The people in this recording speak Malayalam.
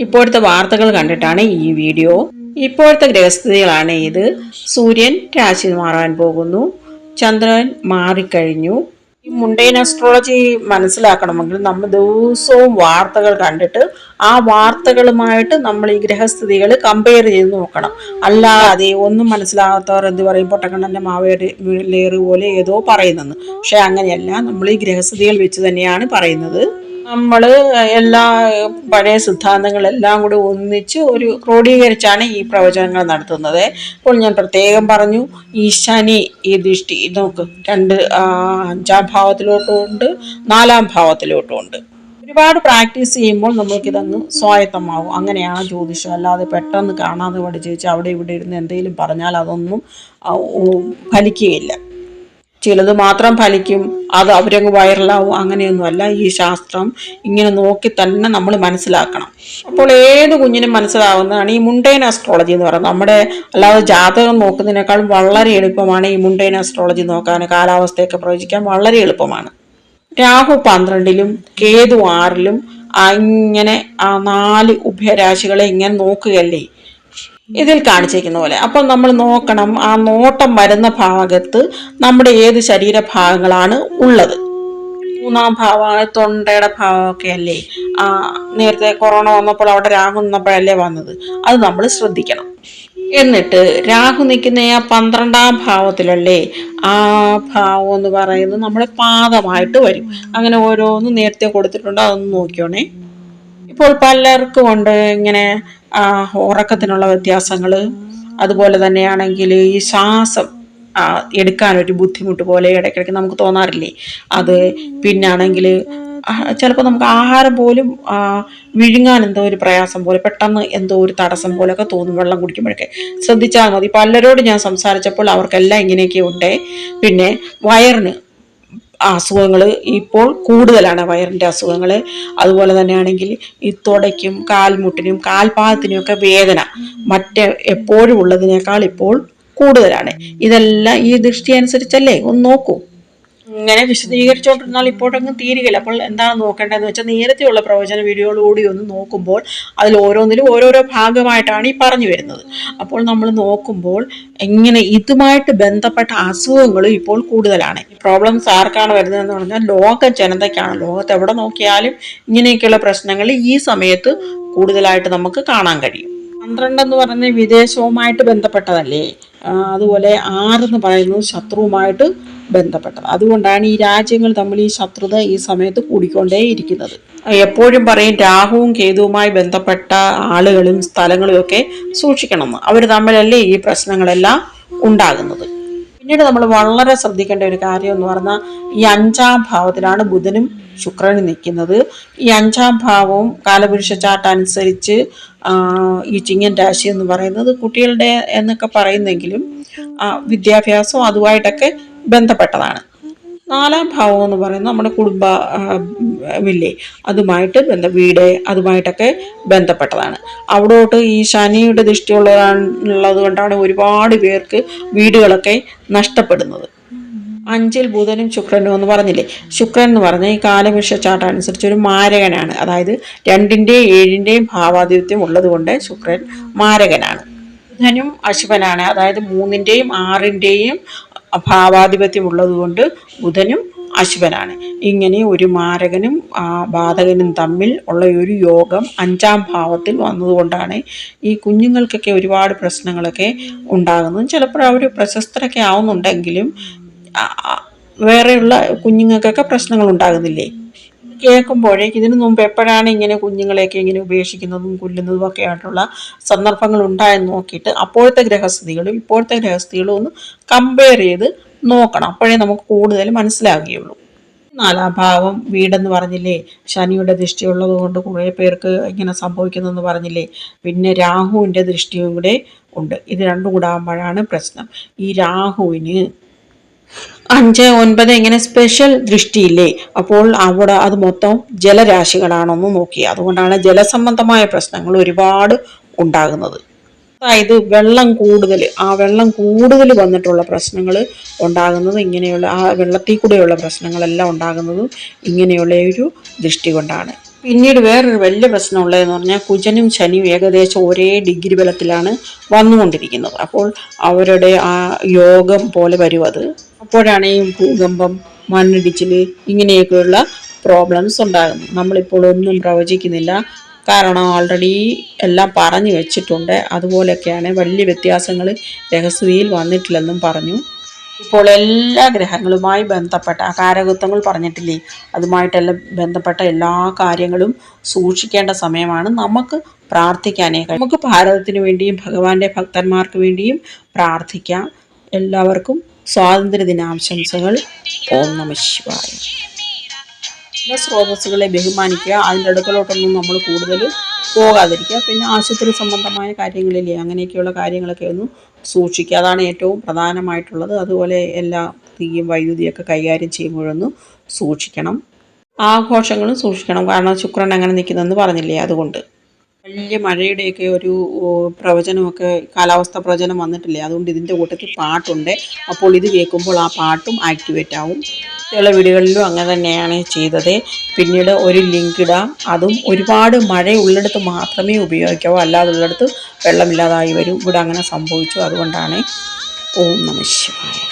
ഇപ്പോഴത്തെ വാർത്തകൾ കണ്ടിട്ടാണ് ഈ വീഡിയോ. ഇപ്പോഴത്തെ ഗ്രഹസ്ഥിതികളാണ് ഇത്. സൂര്യൻ രാശി മാറാൻ പോകുന്നു. ചന്ദ്രൻ മാറിക്കഴിഞ്ഞു. ഈ മുണ്ടൈൻ അസ്ട്രോളജി മനസ്സിലാക്കണമെങ്കിൽ നമ്മൾ ദിവസവും വാർത്തകൾ കണ്ടിട്ട് ആ വാർത്തകളുമായിട്ട് നമ്മൾ ഈ ഗ്രഹസ്ഥിതികൾ കമ്പയർ ചെയ്ത് നോക്കണം. അല്ലാതെ ഒന്നും മനസ്സിലാകാത്തവർ എന്ത് പറയും? പൊട്ടക്കണ്ണന്റെ മാവേര് ലേറ് പോലെ ഏതോ പറയുന്നെന്ന് പക്ഷേ അങ്ങനെയല്ല. നമ്മൾ ഈ ഗ്രഹസ്ഥിതികൾ വെച്ച് തന്നെയാണ് പറയുന്നത്. നമ്മൾ എല്ലാ പഴയ സിദ്ധാന്തങ്ങളെല്ലാം കൂടി ഒന്നിച്ച് ഒരു ക്രോഡീകരിച്ചാണ് ഈ പ്രവചനങ്ങൾ നടത്തുന്നത്. അപ്പോൾ ഞാൻ പ്രത്യേകം പറഞ്ഞു ഈ ശനി ഈ ദൃഷ്ടി നോക്ക് രണ്ട് അഞ്ചാം ഭാവത്തിലോട്ടും ഉണ്ട് നാലാം ഭാവത്തിലോട്ടും ഉണ്ട്. ഒരുപാട് പ്രാക്ടീസ് ചെയ്യുമ്പോൾ നമ്മൾക്കിതങ്ങ് സ്വായത്തമാവും. അങ്ങനെയാണ് ജ്യോതിഷം. അല്ലാതെ പെട്ടെന്ന് കാണാതെ പഠിച്ച് അവിടെ ഇവിടെ ഇരുന്ന് എന്തെങ്കിലും പറഞ്ഞാൽ അതൊന്നും ഫലിക്കുകയില്ല. ചിലത് മാത്രം ഫലിക്കും അത് അവരങ്ങ് വൈറലാവും അങ്ങനെയൊന്നുമല്ല. ഈ ശാസ്ത്രം ഇങ്ങനെ നോക്കി തന്നെ നമ്മൾ മനസ്സിലാക്കണം. അപ്പോൾ ഏത് കുഞ്ഞിനും മനസ്സിലാവുന്നതാണ് ഈ മുണ്ടൈൻ അസ്ട്രോളജി എന്ന് പറയുന്നത്. നമ്മുടെ അല്ലാതെ ജാതകം നോക്കുന്നതിനേക്കാൾ വളരെ എളുപ്പമാണ് ഈ മുണ്ടൈൻ അസ്ട്രോളജി നോക്കാൻ കാലാവസ്ഥയൊക്കെ പ്രവചിക്കാൻ വളരെ എളുപ്പമാണ്. രാഹു പന്ത്രണ്ടിലും കേതു ആറിലും ഇങ്ങനെ ആ നാല് ഉഭയരാശികളെ ഇങ്ങനെ നോക്കുകയല്ലേ? ഇതിൽ കാണിച്ചിരിക്കുന്ന പോലെ. അപ്പം നമ്മൾ നോക്കണം ആ നോട്ടം വരുന്ന ഭാഗത്ത് നമ്മുടെ ഏത് ശരീരഭാഗങ്ങളാണ് ഉള്ളത്? മൂന്നാം ഭാവമാണ് തൊണ്ടയുടെ ഭാവമൊക്കെ അല്ലേ ആ നേരത്തെ കൊറോണ വന്നപ്പോൾ അവിടെ രാഹു നിന്നപ്പോഴല്ലേ വന്നത്. അത് നമ്മൾ ശ്രദ്ധിക്കണം. എന്നിട്ട് രാഹു നിൽക്കുന്ന ആ പന്ത്രണ്ടാം ഭാവത്തിലല്ലേ? ആ ഭാവം എന്ന് പറയുന്നത് നമ്മുടെ പാദമായിട്ട് വരും. അങ്ങനെ ഓരോന്ന് നേരത്തെ കൊടുത്തിട്ടുണ്ട് അതൊന്ന് നോക്കിയോണേ. ഇപ്പോൾ പലർക്കും ഉണ്ട് ഇങ്ങനെ ഉറക്കത്തിനുള്ള വ്യത്യാസങ്ങൾ അതുപോലെ തന്നെയാണെങ്കിൽ ഈ ശ്വാസം എടുക്കാനൊരു ബുദ്ധിമുട്ട് പോലെ ഇടയ്ക്കിടയ്ക്ക് നമുക്ക് തോന്നാറില്ലേ? അത് പിന്നാണെങ്കിൽ ചിലപ്പോൾ നമുക്ക് ആഹാരം പോലും വിഴുങ്ങാൻ എന്തോ ഒരു പ്രയാസം പോലെ പെട്ടെന്ന് എന്തോ ഒരു തടസ്സം പോലെയൊക്കെ തോന്നും വെള്ളം കുടിക്കുമ്പോഴൊക്കെ. ശ്രദ്ധിച്ചാൽ മതി. പലരോട് ഞാൻ സംസാരിച്ചപ്പോൾ അവർക്കെല്ലാം ഇങ്ങനെയൊക്കെ ഉണ്ട്. പിന്നെ വയറിന് അസുഖങ്ങൾ ഇപ്പോൾ കൂടുതലാണ് വയറിന്റെ അസുഖങ്ങൾ അതുപോലെ തന്നെയാണെങ്കിൽ ഈ തുടയ്ക്കും കാൽമുട്ടിനും കാൽപാദത്തിനും ഒക്കെ വേദന മറ്റേ എപ്പോഴും ഉള്ളതിനേക്കാൾ ഇപ്പോൾ കൂടുതലാണ്. ഇതെല്ലാം ഈ ദൃഷ്ടി അനുസരിച്ചല്ലേ? ഒന്ന് നോക്കൂ. ഇങ്ങനെ വിശദീകരിച്ചുകൊണ്ടിരുന്നാൽ ഇപ്പോഴങ്ങ് തീരുകയില്ല. അപ്പോൾ എന്താണ് നോക്കേണ്ടതെന്ന് വെച്ചാൽ നേരത്തെയുള്ള പ്രവചന വീഡിയോകളോടി ഒന്ന് നോക്കുമ്പോൾ അതിൽ ഓരോന്നിലും ഓരോരോ ഭാഗമായിട്ടാണ് ഈ പറഞ്ഞു വരുന്നത്. അപ്പോൾ നമ്മൾ നോക്കുമ്പോൾ എങ്ങനെ ഇതുമായിട്ട് ബന്ധപ്പെട്ട അസുഖങ്ങളും ഇപ്പോൾ കൂടുതലാണ്. പ്രോബ്ലംസ് ആർക്കാണ് വരുന്നതെന്ന് പറഞ്ഞാൽ ലോക ജനതയ്ക്കാണ്. ലോകത്ത് എവിടെ നോക്കിയാലും ഇങ്ങനെയൊക്കെയുള്ള പ്രശ്നങ്ങൾ ഈ സമയത്ത് കൂടുതലായിട്ട് നമുക്ക് കാണാൻ കഴിയും. പന്ത്രണ്ട് എന്ന് പറയുന്നത് വിദേശവുമായിട്ട് ബന്ധപ്പെട്ടതല്ലേ? അതുപോലെ ആറെന്ന് പറയുന്നത് ശത്രുവുമായിട്ട് ബന്ധപ്പെട്ടത്. അതുകൊണ്ടാണ് ഈ രാജ്യങ്ങൾ തമ്മിൽ ഈ ശത്രുത ഈ സമയത്ത് കൂടിക്കൊണ്ടേയിരിക്കുന്നത്. എപ്പോഴും പറയും രാഹുവും കേതുവുമായി ബന്ധപ്പെട്ട ആളുകളും സ്ഥലങ്ങളും ഒക്കെ സൂക്ഷിക്കണമെന്ന്. അവർ തമ്മിലല്ലേ ഈ പ്രശ്നങ്ങളെല്ലാം ഉണ്ടാകുന്നത്. പിന്നീട് നമ്മൾ വളരെ ശ്രദ്ധിക്കേണ്ട ഒരു കാര്യം എന്ന് പറഞ്ഞാൽ ഈ അഞ്ചാം ഭാവത്തിലാണ് ബുധനും ശുക്രനും നിൽക്കുന്നത്. ഈ അഞ്ചാം ഭാവവും കാലപുരുഷ ചാട്ട് അനുസരിച്ച് ആ, ഈ ചിങ്ങൻ രാശി എന്ന് പറയുന്നത് കുട്ടികളുടെ എന്നൊക്കെ പറയുന്നെങ്കിലും ആ, വിദ്യാഭ്യാസവും അതുമായിട്ടൊക്കെ ബന്ധപ്പെട്ടതാണ്. നാലാം ഭാവം എന്ന് പറയുന്നത് നമ്മുടെ കുടുംബ വില്ലേ അതുമായിട്ട് ബന്ധ വീട് അതുമായിട്ടൊക്കെ ബന്ധപ്പെട്ടതാണ്. അവിടോട്ട് ഈ ശനിയുടെ ദൃഷ്ടിയുള്ളതാണുള്ളത് കൊണ്ടാണ് ഒരുപാട് പേർക്ക് വീടുകളൊക്കെ നഷ്ടപ്പെടുന്നത്. അഞ്ചിൽ ബുധനും ശുക്രനും എന്ന് പറഞ്ഞില്ലേ? ശുക്രൻ എന്ന് പറഞ്ഞാൽ ഈ കാലവിഷ ചാട്ടം അനുസരിച്ച് ഒരു മാരകനാണ്. അതായത് രണ്ടിന്റെയും ഏഴിന്റെയും ഭാവാധിപത്യം ഉള്ളതുകൊണ്ട് ശുക്രൻ മാരകനാണ്. ബുധനും അശുഭനാണ്. അതായത് മൂന്നിന്റെയും ആറിന്റെയും ഭാവാധിപത്യം ഉള്ളതുകൊണ്ട് ബുധനും അശുഭനാണ് ഇങ്ങനെ ഒരു മാരകനും ബാധകനും തമ്മിൽ ഉള്ള ഒരു യോഗം അഞ്ചാം ഭാവത്തിൽ വന്നതുകൊണ്ടാണ് ഈ കുഞ്ഞുങ്ങൾക്കൊക്കെ ഒരുപാട് പ്രശ്നങ്ങളൊക്കെ ഉണ്ടാകുന്നത്. ചിലപ്പോൾ അവർ പ്രശസ്തരൊക്കെ ആവുന്നുണ്ടെങ്കിലും വേറെയുള്ള കുഞ്ഞുങ്ങൾക്കൊക്കെ പ്രശ്നങ്ങൾ ഉണ്ടാകുന്നില്ലേ? കേൾക്കുമ്പോഴേക്ക് ഇതിനു മുമ്പ് എപ്പോഴാണ് ഇങ്ങനെ കുഞ്ഞുങ്ങളെയൊക്കെ ഇങ്ങനെ ഉപേക്ഷിക്കുന്നതും കൊല്ലുന്നതും ഒക്കെ ആയിട്ടുള്ള സന്ദർഭങ്ങൾ ഉണ്ടായെന്ന് നോക്കിയിട്ട് അപ്പോഴത്തെ ഗ്രഹസ്ഥിതികളും ഇപ്പോഴത്തെ ഗ്രഹസ്ഥിതികളും ഒന്ന് കമ്പയർ ചെയ്ത് നോക്കണം. അപ്പോഴേ നമുക്ക് കൂടുതൽ മനസ്സിലാകുകയുള്ളൂ നാലാം ഭാവം വീടെന്ന് പറഞ്ഞില്ലേ ശനിയുടെ ദൃഷ്ടിയുള്ളത് കൊണ്ട് കുറേ പേർക്ക് ഇങ്ങനെ സംഭവിക്കുന്നതെന്ന് പറഞ്ഞില്ലേ പിന്നെ രാഹുവിന്റെ ദൃഷ്ടിയും കൂടെ ഉണ്ട്. ഇത് രണ്ടും കൂടാകുമ്പോഴാണ് പ്രശ്നം. ഈ രാഹുവിന് അഞ്ച് ഒൻപത് ഇങ്ങനെ സ്പെഷ്യൽ ദൃഷ്ടിയില്ലേ? അപ്പോൾ അവിടെ അത് മൊത്തം ജലരാശികളാണെന്ന് നോക്കി. അതുകൊണ്ടാണ് ജലസംബന്ധമായ പ്രശ്നങ്ങൾ ഒരുപാട് ഉണ്ടാകുന്നത്. അതായത് വെള്ളം കൂടുതൽ ആ വെള്ളം കൂടുതൽ വന്നിട്ടുള്ള പ്രശ്നങ്ങൾ ഉണ്ടാകുന്നത് ഇങ്ങനെയുള്ള ആ വെള്ളത്തിൽ കൂടെയുള്ള പ്രശ്നങ്ങളെല്ലാം ഉണ്ടാകുന്നതും ഇങ്ങനെയുള്ള ഒരു ദൃഷ്ടി കൊണ്ടാണ്. പിന്നീട് വേറൊരു വലിയ പ്രശ്നമുള്ളതെന്ന് പറഞ്ഞാൽ കുജനും ശനിയും ഏകദേശം ഒരേ ഡിഗ്രി ബലത്തിലാണ് വന്നുകൊണ്ടിരിക്കുന്നത്. അപ്പോൾ അവരുടെ ആ യോഗം പോലെ വരും അത്. അപ്പോഴാണ് ഈ ഭൂകമ്പം മണ്ണിടിച്ചിൽ ഇങ്ങനെയൊക്കെയുള്ള പ്രോബ്ലംസ് ഉണ്ടാകുന്നത്. നമ്മളിപ്പോൾ ഒന്നും പ്രവചിക്കുന്നില്ല. കാരണം ഓൾറെഡി എല്ലാം പറഞ്ഞു വെച്ചിട്ടുണ്ട്. അതുപോലെയൊക്കെയാണ് വലിയ വ്യത്യാസങ്ങൾ രഹസ്യയിൽ വന്നിട്ടില്ലെന്നും പറഞ്ഞു. ഇപ്പോൾ എല്ലാ ഗ്രഹങ്ങളുമായി ബന്ധപ്പെട്ട കാരകത്വങ്ങൾ പറഞ്ഞിട്ടില്ലേ? അതുമായിട്ടെല്ലാം ബന്ധപ്പെട്ട എല്ലാ കാര്യങ്ങളും സൂക്ഷിക്കേണ്ട സമയമാണ്. നമുക്ക് പ്രാർത്ഥിക്കാനേ നമുക്ക് ഭാരതത്തിന് വേണ്ടിയും ഭഗവാന്റെ ഭക്തന്മാർക്ക് വേണ്ടിയും പ്രാർത്ഥിക്കാം. എല്ലാവർക്കും സ്വാതന്ത്ര്യ ദിനാശംസകൾ ഓം നമ ശിവായ. ചില സ്രോതസ്സുകളെ ബഹുമാനിക്കുക. അതിന്റെ അടുക്കലോട്ടൊന്നും നമ്മൾ കൂടുതൽ പോകാതിരിക്കുക. പിന്നെ ആശുപത്രി സംബന്ധമായ കാര്യങ്ങളില്ലേ അങ്ങനെയൊക്കെയുള്ള കാര്യങ്ങളൊക്കെ ഒന്ന് സൂക്ഷിക്കുക. അതാണ് ഏറ്റവും പ്രധാനമായിട്ടുള്ളത്. അതുപോലെ എല്ലാ തീയും വൈദ്യുതിയൊക്കെ കൈകാര്യം ചെയ്യുമ്പോഴൊന്ന് സൂക്ഷിക്കണം. ആഘോഷങ്ങളും സൂക്ഷിക്കണം. കാരണം ശുക്രൻ അങ്ങനെ നിൽക്കുന്നതെന്ന് പറഞ്ഞില്ലേ അതുകൊണ്ട്. വലിയ മഴയുടെയൊക്കെ ഒരു പ്രവചനമൊക്കെ കാലാവസ്ഥ പ്രവചനം വന്നിട്ടില്ലേ? അതുകൊണ്ട് ഇതിന്റെ കൂട്ടത്തിൽ പാട്ടുണ്ട്. അപ്പോൾ ഇത് കേൾക്കുമ്പോൾ ആ പാട്ടും ആക്ടിവേറ്റ് ആവും ചില വീടുകളിലും അങ്ങനെ തന്നെയാണ് ചെയ്തത്. പിന്നീട് ഒരു ലിങ്ക് ഇടാം. അതും ഒരുപാട് മഴ ഉള്ളിടത്ത് മാത്രമേ ഉപയോഗിക്കാവൂ. അല്ലാതെ ഉള്ളിടത്ത് വെള്ളമില്ലാതായി വരും. ഇവിടെ അങ്ങനെ സംഭവിച്ചു. അതുകൊണ്ടാണ്. ഓം നമ ശിവായ.